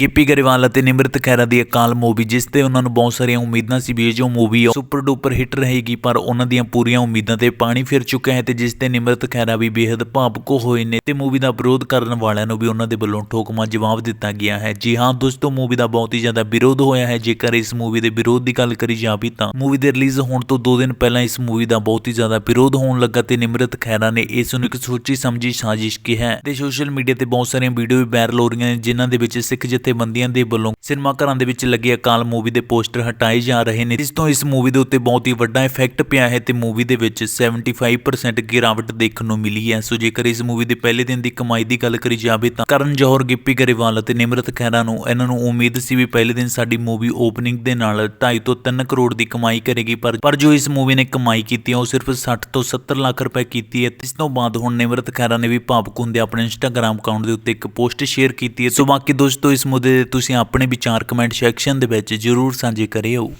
ਗਿੱਪੀ ਗਰੇਵਾਲ ਅਤੇ ਨਿਮਰਤ ਖਹਿਰਾ ਦੀ ਅਕਾਲ ਮੂਵੀ, ਜਿਸ ਤੇ ਉਹਨਾਂ ਨੂੰ ਬਹੁਤ ਸਾਰੀਆਂ ਉਮੀਦਾਂ ਸੀ ਵੀ ਜੋ ਮੂਵੀ ਸੁਪਰ ਡੂਪਰ ਹਿੱਟ ਰਹੇਗੀ, ਪਰ ਉਹਨਾਂ ਦੀਆਂ ਪੂਰੀਆਂ ਉਮੀਦਾਂ ਤੇ ਪਾਣੀ ਫਿਰ ਚੁੱਕਿਆ ਹੈ ਤੇ ਜਿਸ ਤੇ ਨਿਮਰਤ ਖਹਿਰਾ ਵੀ ਬੇहद ਭਾਵੁਕ ਹੋਏ ਨੇ, ਤੇ ਮੂਵੀ ਦਾ ਵਿਰੋਧ ਕਰਨ ਵਾਲਿਆਂ ਨੂੰ ਵੀ ਉਹਨਾਂ ਦੇ ਵੱਲੋਂ ਠੋਕਮਾ ਜਵਾਬ ਦਿੱਤਾ ਗਿਆ ਹੈ। ਜੀ ਹਾਂ ਦੋਸਤੋ, ਮੂਵੀ ਦਾ ਬਹੁਤ ਹੀ ਜ਼ਿਆਦਾ ਵਿਰੋਧ ਹੋਇਆ ਹੈ, ਜੇਕਰ ਇਸ ਮੂਵੀ ਦੇ ਵਿਰੋਧ ਦੀ ਗੱਲ ਕਰੀ ਜਾਵੇ ਤਾਂ ਮੂਵੀ ਦੇ ਰਿਲੀਜ਼ ਹੋਣ ਤੋਂ 2 ਦਿਨ ਪਹਿਲਾਂ ਇਸ ਮੂਵੀ ਦਾ ਬਹੁਤ ਹੀ ਜ਼ਿਆਦਾ ਵਿਰੋਧ ਹੋਣ ਲੱਗਾ ਤੇ ਨਿਮਰਤ ਖਹਿਰਾ ਨੇ ਇਸ ਨੂੰ ਇੱਕ ਸੋਚੀ ਸਮਝੀ ਸਾਜ਼ਿਸ਼ ਕਿਹਾ ਤੇ ਸੋਸ਼ਲ ਮੀਡੀਆ ਤੇ ਬਹੁਤ ਸਾਰੀਆਂ ਵੀਡੀਓ ਵੀ ਵਾਇਰਲ ਹੋ ਰਹੀਆਂ ਨੇ, ਜਿਨ੍ਹਾਂ ਦੇ ਵਿੱਚ ਸਿੱਖ ਜਥੇਬੰਦੀਆਂ ਦੇ ਵੱਲੋਂ ਸਿਨੇਮਾ ਘਰਾਂ ਦੇ ਵਿੱਚ ਲੱਗੇ ਅਕਾਲ ਮੂਵੀ ਦੇ ਪੋਸਟਰ ਹਟਾਏ ਜਾ ਰਹੇ ਨੇ। ਜਿਸ ਤੋਂ ਇਸ ਮੂਵੀ ਦੇ ਉੱਤੇ ਬਹੁਤ ਹੀ ਵੱਡਾ ਇਫੈਕਟ ਪਿਆ ਹੈ ਤੇ ਮੂਵੀ ਦੇ ਵਿੱਚ 75% ਗਿਰਾਵਟ ਦੇਖਣ ਨੂੰ ਮਿਲੀ ਹੈ। ਸੋ ਜੇਕਰ ਇਸ ਮੂਵੀ ਦੇ ਪਹਿਲੇ ਦਿਨ ਦੀ ਕਮਾਈ ਦੀ ਗੱਲ ਕਰੀ ਜਾਵੇ ਤਾਂ ਕਰਨ ਜੌਹਰ, ਗਿੱਪੀ ਗਰੇਵਾਲ ਅਤੇ ਨਿਮਰਤ ਖਹਿਰਾ ਨੂੰ ਇਹਨਾਂ ਨੂੰ ਉਮੀਦ ਸੀ ਵੀ ਪਹਿਲੇ ਦਿਨ ਸਾਡੀ ਮੂਵੀ ਓਪਨਿੰਗ ਦੇ ਨਾਲ 2.5 ਤੋਂ 3 ਕਰੋੜ ਦੀ ਕਮਾਈ ਕਰੇਗੀ, ਪਰ ਪਰ ਜੋ ਇਸ ਮੂਵੀ ਨੇ ਕਮਾਈ ਕੀਤੀ ਹੈ, ਉਹ ਸਿਰਫ 60 ਤੋਂ 70 ਲੱਖ ਰੁਪਏ ਕੀਤੀ ਹੈ। ਇਸ ਤੋਂ ਬਾਅਦ ਹੁਣ ਨਿਮਰਤ ਖਹਿਰਾ ਨੇ ਵੀ ਭਾਵੁਕ ਹੁੰਦੇ ਆਪਣੇ ਇੰਸਟਾਗ੍ਰam ਅਕਾਊਂਟ ਦੇ ਉੱਤੇ ਇੱਕ ਪੋਸਟ ਸ਼ੇਅਰ ਕੀਤੀ ਹੈ। ਸੋ ਬਾਕੀ ਦੋਸਤੋ, ਇਸ ਮੁੱਦੇ ਤੇ ਤੁਸੀਂ ਆਪਣੇ ਵਿਚਾਰ ਕਮੈਂਟ ਸੈਕਸ਼ਨ ਦੇ ਵਿੱਚ ਜਰੂਰ ਸਾਂਝੇ ਕਰਿਓ।